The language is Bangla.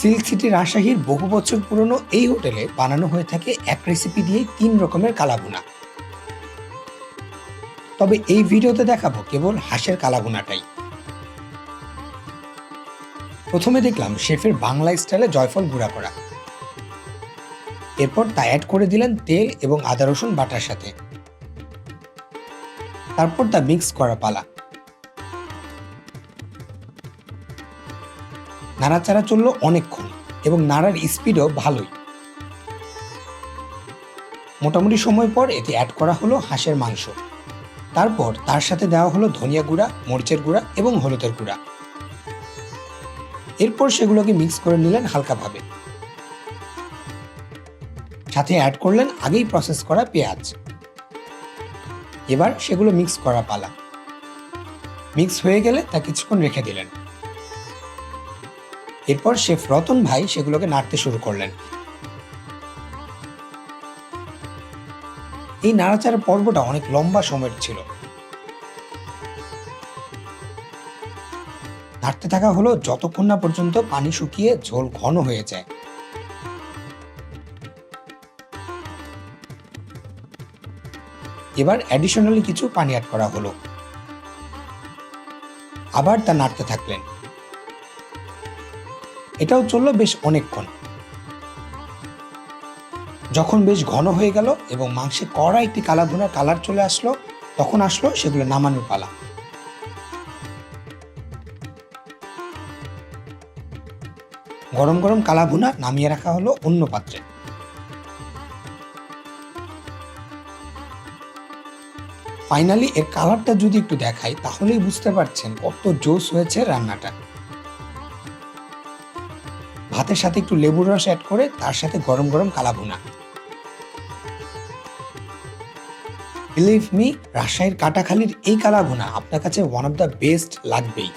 সিল্ক সিটি রাজশাহীর বহু বছর পুরনো এই হোটেলে বানানো হয়ে থাকে এক রেসিপি দিয়ে তিন রকমের কালাগুনা তবে এই ভিডিওতে দেখাবো কেবল হাঁসের কালাগুনাটাই প্রথমে দেখলাম শেফের বাংলা স্টাইলে জয়ফল গুঁড়া করা। এরপর তা অ্যাড করে দিলেন তেল এবং আদা রসুন বাটার সাথে। তারপর তা মিক্স করা পালা। নাড়াচাড়া চলল অনেকক্ষণ এবং নাড়ার স্পিডও ভালোই। মোটামুটি সময় পর এতে অ্যাড করা হলো হাঁসের মাংস। তারপর তার সাথে দেওয়া হলো ধনিয়া গুঁড়া, মরিচের গুঁড়া এবং হলুদের গুঁড়া। এরপর সেগুলোকে মিক্স করে নিলেন হালকাভাবে। সাথে অ্যাড করলেন আগেই প্রসেস করা পেঁয়াজ। এবার সেগুলো মিক্স করা পালা। মিক্স হয়ে গেলে তা কিছুক্ষণ রেখে দিলেন। এরপর শেফ রতন ভাই সেগুলোকে নাড়তে শুরু করলেন। এই নাড়াচাড়ার পর্বটা অনেক লম্বা সময়ের ছিল। নাড়তে থাকা হলো যতক্ষণ না পর্যন্ত পানি শুকিয়ে ঝোল ঘন হয়ে যায়। এবার অ্যাডিশনালি কিছু পানি অ্যাড করা হলো। আবার তা নাড়তে থাকলেন। এটাও চলল বেশ অনেকক্ষণ। যখন বেশ ঘন হয়ে গেল এবং মাংসে কড়া একটি কালা ভুনার কালার চলে আসলো, তখন আসলো সেগুলো নামানোর পালা। গরম গরম কালা ভুনা নামিয়ে রাখা হলো অন্য পাত্রে। ফাইনালি এর কালারটা যদি একটু দেখাই, তাহলেই বুঝতে পারছেন কত জোস হয়েছে রান্নাটা। ভাতের সাথে একটু লেবুর রস অ্যাড করে তার সাথে গরম গরম কালা ভুনা বিলিভ মি রাজশাহীর কাটাখালির এই কালা ভুনা আপনার কাছে ওয়ান অফ দ্য বেস্ট লাগবেই।